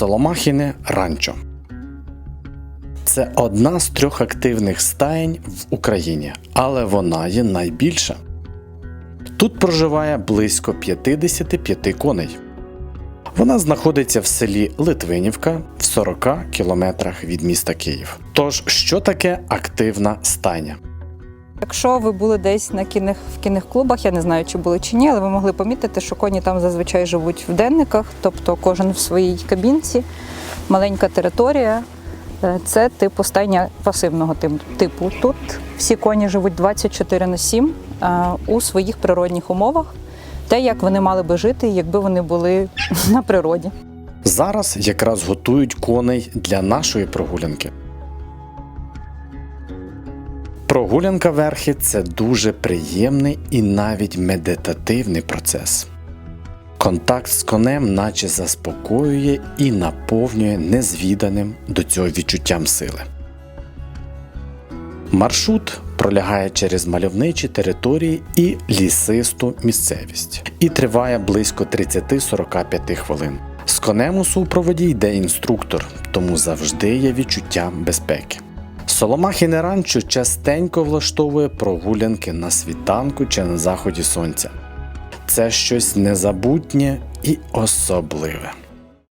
Соломахіне ранчо. Це одна з трьох активних стаєнь в Україні, але вона є найбільша. Тут проживає близько 55 коней. Вона знаходиться в селі Литвинівка в 40 кілометрах від міста Київ. Тож, що таке активна стайня? Якщо ви були десь на кінних в кінних клубах, я не знаю, чи були чи ні, але ви могли помітити, що коні там зазвичай живуть в денниках, тобто кожен в своїй кабінці, маленька територія. Е, Це типу стайня пасивного типу. Тут всі коні живуть 24 на 7 е, у своїх природних умовах, те, як вони мали би жити, якби вони були на природі. Зараз якраз готують коней для нашої прогулянки. Прогулянка верхи це дуже приємний і навіть медитативний процес. Контакт з конем наче заспокоює і наповнює незвіданим до цього відчуттям сили. Маршрут пролягає через мальовничі території і лісисту місцевість і триває близько 30-45 хвилин. З конем у супроводі йде інструктор, тому завжди є відчуття безпеки. Соломахіне ранчо частенько влаштовує прогулянки на світанку чи на заході сонця. Це щось незабутнє і особливе.